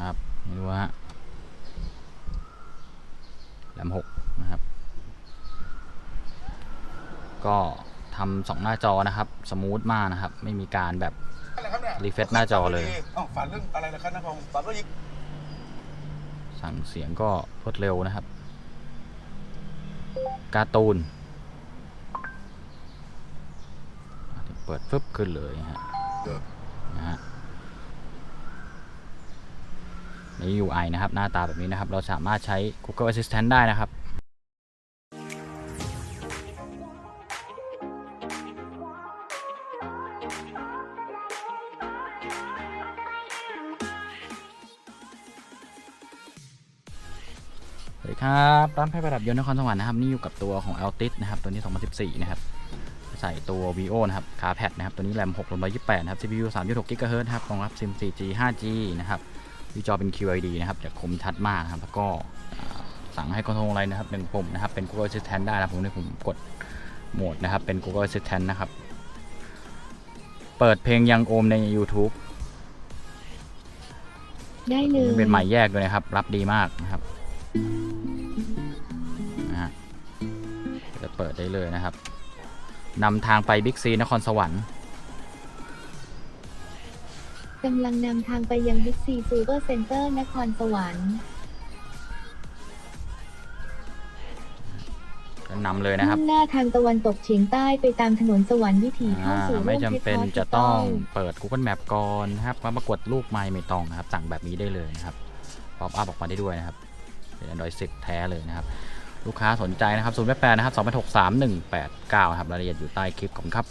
นะครับไม่รู้ฮะแรมหกนะครับ ก็ทำสองหน้าจอนะครับ สมูทมากนะครับ ไม่มีการแบบ อะไรครับเนี่ยรีเฟรชหน้าจอเลยเอ้าฝันเรื่องอะไรนะครับนะพงศ์ฝันก็ยิงสั่งเสียงก็รวดเร็วนะครับ การ์ตูนเปิดฟึบขึ้นเลยฮะนะฮะ ใน UI นะครับหน้าตาแบบนี้นะครับ เราสามารถใช้ Google Assistant ได้นะครับสวัสดีครับร้านไพ่ประดับยนต์นครสวรรค์นะครับ นี่อยู่กับตัวของ Altis นะครับ ตัวนี้ 2014 นะครับ ใส่ตัว VO นะครับคาแพดนะครับ ตัวนี้แรม6 128 นะครับ CPU 3.6 GHz นะครับรองรับ SIM 4G 5G นะครับ วิจอเป็น QID นะครับจะคมชัดมากนะครับแล้วก็อ่าสั่งให้คอนโทรลอะไรนะครับหนึ่งปุ่มนะครับเป็น Google Assistant ได้นะครับผมนี่ผมกดโหมดนะครับเป็น Google Assistant นะครับ เปิดเพลงยังโอมใน YouTube ได้เลยเป็นใหม่แยกด้วยนะครับ รับดีมากนะครับนะฮะจะเปิดได้เลยนะครับนำทางไปบิ๊กซีนครสวรรค์ กำลังนำทางไปยังบิ๊กซีซูเปอร์เซ็นเตอร์นครสวรรค์ก็นำเลยนะครับ มุ่งหน้าทางตะวันตกเฉียงใต้ไปตามถนนสวรรค์วิถีเข้าอ่าสู่ไม่ร่จำมพชรเป็นพาสจะต้องดิจิทัลเปิด Google Map ก่อนนะครับมาปรากฏรูปไม่ไม่ต้องนะครับ สั่งแบบนี้ได้เลยนะครับป๊อปอัพออกมาได้ด้วยนะครับ เป็น Android 10 แท้เลยนะครับ ลูกค้าสนใจนะครับ0 8 8นะครับ2 6 3 1 8 9ครับรายละเอียดอยู่ใต้คลิปขอบคุณครับ